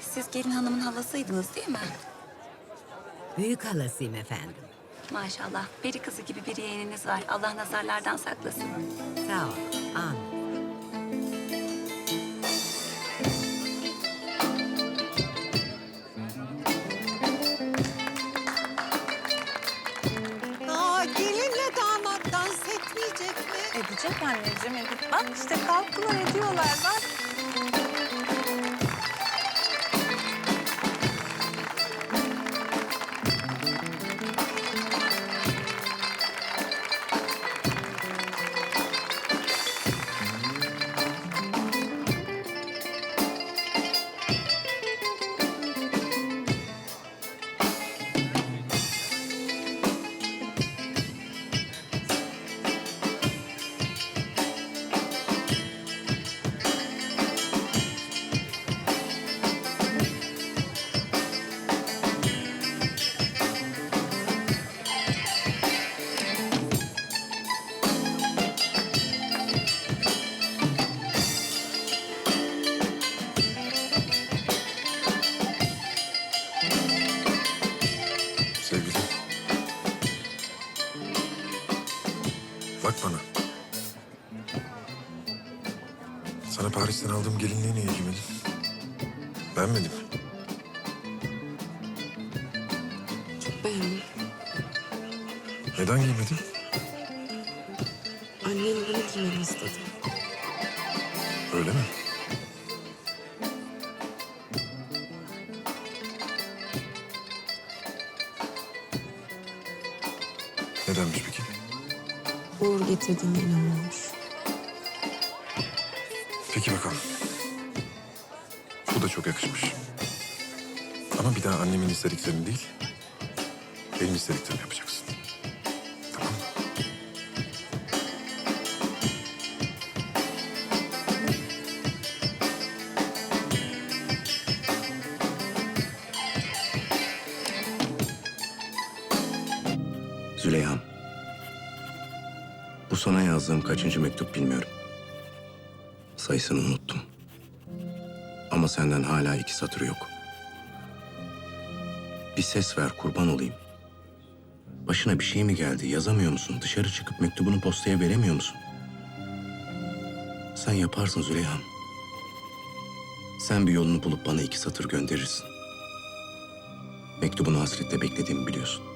Siz gelin hanımın halasıydınız değil mi? Büyük halasıyım efendim. Maşallah. Peri kızı gibi bir yeğeniniz var. Allah nazarlardan saklasın. Sağ ol. Amin. Edecek anneciğim edecek. Bak işte kalktılar ediyorlar bak. Sana Paris'ten aldığım gelinliği niye giymedin? Beğenmedim. Çok beğendim. Neden giymedin? Annem bunu giymemi istedi. Öyle mi? Nedenmiş peki? Uğur getirdiğine inanmamış. Peki bakalım. Bu da çok yakışmış. Ama bir daha annemin istediklerini değil, benim istediklerimi yapacaksın. Tamam mı? Züleyha'm. Bu sana yazdığım kaçıncı mektup bilmiyorum. Sayısını unuttum. Ama senden hala iki satır yok. Bir ses ver kurban olayım. Başına bir şey mi geldi yazamıyor musun? Dışarı çıkıp mektubunu postaya veremiyor musun? Sen yaparsın Züleyha'm. Sen bir yolunu bulup bana iki satır gönderirsin. Mektubunu hasretle beklediğimi biliyorsun.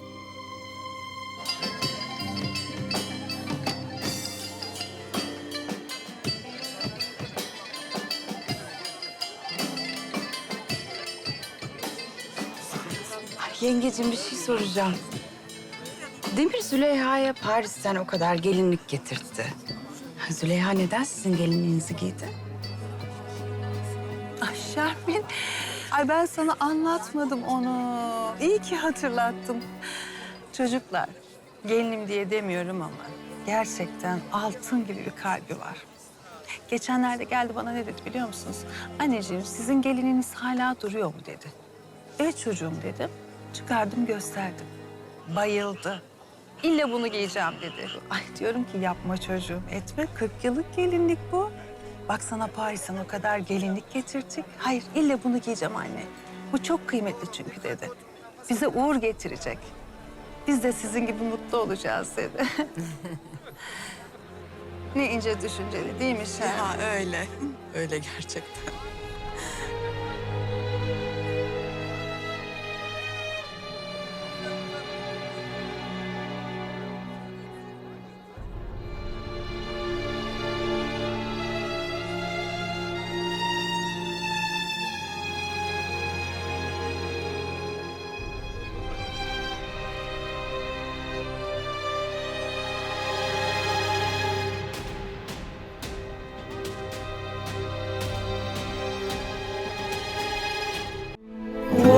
Ay, yengecim bir şey soracağım. Demir Züleyha'ya Paris'ten o kadar gelinlik getirtti. Züleyha neden sizin gelinliğinizi giydi? Ay Şermin, ay ben sana anlatmadım onu. İyi ki hatırlattın. Çocuklar, gelinim diye demiyorum ama gerçekten altın gibi bir kalbi var. Geçenlerde geldi bana ne dedi biliyor musunuz? Anneciğim sizin gelininiz hala duruyor mu dedi. Evet çocuğum dedim. Çıkardım gösterdim. Bayıldı. İlle bunu giyeceğim dedi. Ay diyorum ki yapma çocuğum etme. 40 yıllık gelinlik bu. Bak sana Paris'ten o kadar gelinlik getirdik. Hayır ille bunu giyeceğim anne. Bu çok kıymetli çünkü dedi. Bize uğur getirecek. Biz de sizin gibi mutlu olacağız dedi. ne ince düşünceli değil mi Şen? Ha öyle. Öyle gerçekten.